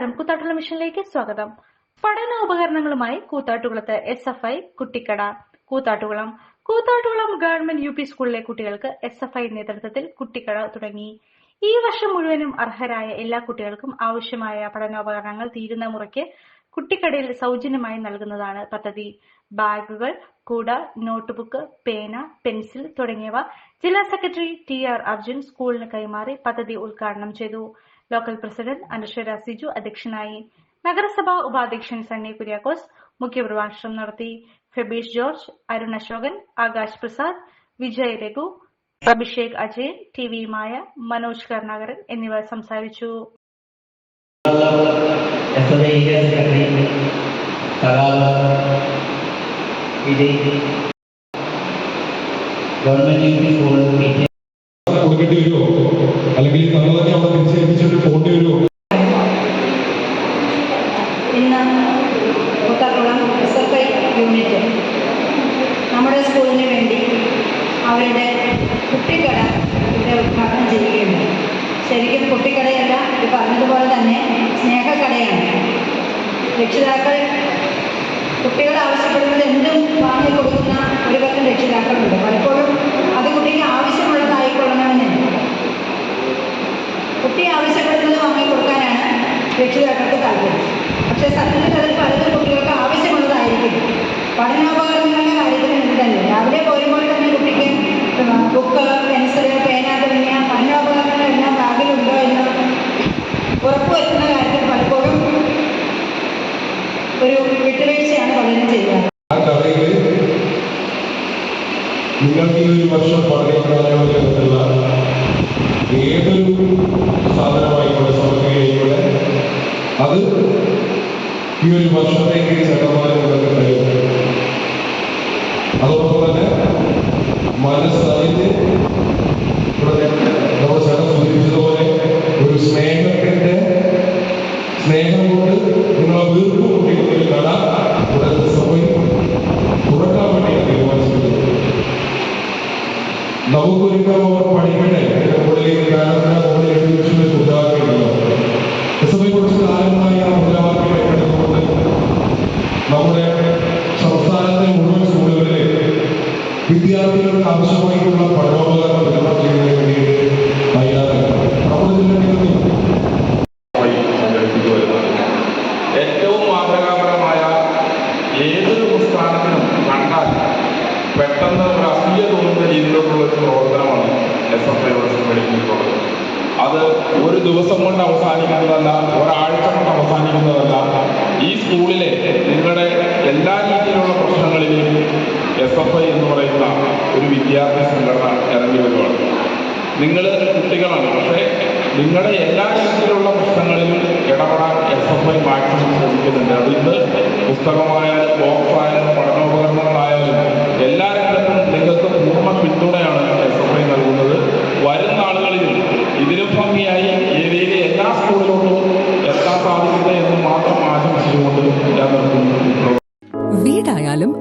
നമസ്കാരം. കൂത്താട്ടുള്ള മിഷനിലേക്ക് സ്വാഗതം. പഠന ഉപകരണങ്ങളുമായി കൂത്താട്ടുകുളത്ത് എസ് എഫ് ഐ കുട്ടിക്കട Koothattukulam. Koothattukulam government U P സ്കൂളിലെ കുട്ടികൾക്ക് എസ് എഫ് ഐ നേതൃത്വത്തിൽ കുട്ടിക്കട തുടങ്ങി. ഈ വർഷം മുഴുവനും അർഹരായ എല്ലാ കുട്ടികൾക്കും ആവശ്യമായ പഠനോപകരണങ്ങൾ തീരുന്ന മുറയ്ക്ക് കുട്ടിക്കടയിൽ സൗജന്യമായി നൽകുന്നതാണ് പദ്ധതി. ബാഗുകൾ കൂട നോട്ട്ബുക്ക് പേന പെൻസിൽ തുടങ്ങിയവ ജില്ലാ സെക്രട്ടറി ടി ആർ അർജുൻ സ്കൂളിന് കൈമാറി പദ്ധതി ഉദ്ഘാടനം ചെയ്തു. ലോക്കൽ പ്രസിഡന്റ് അനശ്വര സിജു അധ്യക്ഷനായി നഗരസഭാ ഉപാധ്യക്ഷൻ സണ്ണി കുര്യാക്കോസ് മുഖ്യപ്രഭാഷണം നടത്തി ഫെബീഷ് ജോർജ് അരുൺ അശോകൻ ആകാശ് പ്രസാദ് വിജയ് രഘു അഭിഷേക് അജയൻ ടി വി മായ മനോജ് കരുണാകരൻ എന്നിവർ സംസാരിച്ചു. ഗവൺമെന്റ് അല്ലെങ്കിൽ അവിടെ തിരിച്ചേൽപ്പിച്ചിട്ട് പോകേണ്ടി വരുമോ നമ്മുടെ സ്കൂളിന് വേണ്ടി അവരുടെ കുട്ടിക്കട ഇവിടെ ഉദ്ഘാടനം ചെയ്യുകയുണ്ട്. ശരിക്കും കുട്ടിക്കടയല്ല ഇത് പറഞ്ഞതുപോലെ തന്നെ സ്നേഹക്കടയാണ്. രക്ഷിതാക്കൾ കുട്ടികൾ ആവശ്യപ്പെടുന്നത് എന്തും വാങ്ങി കൊടുക്കുന്ന ഒരു പറ്റം രക്ഷിതാക്കളുണ്ട് പലപ്പോഴും അത് കുട്ടിക്ക് ആവശ്യമുള്ളതായിക്കൊള്ളണമെന്നില്ല കുട്ടി ആവശ്യപ്പെടുന്നത് വാങ്ങിക്കൊടുക്കാനാണ് രക്ഷിതാക്കൾക്ക് താല്പര്യം പക്ഷേ സത്യത്തിൽ അതിൽ പലതും കുട്ടികൾക്ക് ആവശ്യമുള്ളതായിരിക്കും. പഠനോപകരണങ്ങളുടെ കാര്യത്തിൽ എന്ത് തന്നെ. രാവിലെ പോരുമ്പോൾ തന്നെ കുട്ടിക്ക് ബുക്ക് പെൻസിൽ പേന തുടങ്ങിയ പഠനോപകരണങ്ങളെല്ലാം ബാഗിലുണ്ടോ എന്ന് ഉറപ്പുവരുത്തുന്ന കാര്യത്തിൽ പലപ്പോഴും ഒരു വിട്ടുവീഴ്ചയാണ് പലരും ചെയ്യുന്നത് നിങ്ങൾക്ക് ഈ ഒരു വർഷം പഠനപ്രായോജനത്തിലുള്ള ഏതൊരു സാധനമായിക്കോട്ടെ സമഗ്രമായിക്കോട്ടെ അത് ഈ ഒരു വർഷത്തേക്ക് ശതമാനം നിങ്ങൾക്ക് കഴിയും അതോടൊപ്പം തന്നെ മനസ്സറിഞ്ഞ് ഇവിടെ നമ്മുടെ ചേട്ടൻ സൂചിപ്പിച്ചതുപോലെ ഒരു സ്നേഹത്തിന്റെ സ്നേഹം കൊണ്ട് നിങ്ങളെ വീർപ്പ് കുട്ടികളുടെ ഒരു കട ഇവിടെ സഭയിൽ തുറക്കാൻ വേണ്ടിയാണ് തീരുമാനിച്ചിട്ടുള്ളത് നമുക്കൊരിക്കലും അവർ നമ്മുടെ സംസ്ഥാനത്തെ മുഴുവൻ സ്കൂളുകളിലെ വിദ്യാർത്ഥികൾക്ക് ആവശ്യമായിട്ടുള്ള പഠനോപകരണം വിതരണം ചെയ്യുന്നതിന് വേണ്ടി വഴി ഏറ്റവും മാതൃകാപരമായ ഏതൊരു പ്രസ്ഥാനത്തിനും കണ്ടാൽ പെട്ടെന്ന് ഒരു അസൂയ തോന്നുന്ന രീതിയിലുള്ള ഒരു പ്രവർത്തനമാണ് എസ് എഫ് ഐ സംഘടിപ്പിച്ചിട്ടുള്ളത് അത് ഒരു ദിവസം കൊണ്ട് അവസാനിക്കുന്നതല്ല ഒരാഴ്ച കൊണ്ട് അവസാനിക്കുന്നതല്ല. ഈ സ്കൂളിലെ നിങ്ങളുടെ എല്ലാ രീതിയിലുള്ള പ്രശ്നങ്ങളിലും എസ് എഫ് ഐ എന്ന് പറയുന്ന ഒരു വിദ്യാർത്ഥി സംഘടന ഇറങ്ങി വരുവാണ്. നിങ്ങൾ കുട്ടികളാണ് പക്ഷേ നിങ്ങളുടെ എല്ലാ രീതിയിലുള്ള പ്രശ്നങ്ങളിലും ഇടപെടാൻ എസ് എഫ് ഐ മാക്സിമം ശ്രമിക്കുന്നുണ്ട്. അത് ഇന്ന് പുസ്തകമായാലും ബോക്സ് ആയാലും പഠനോപകരണങ്ങളായാലും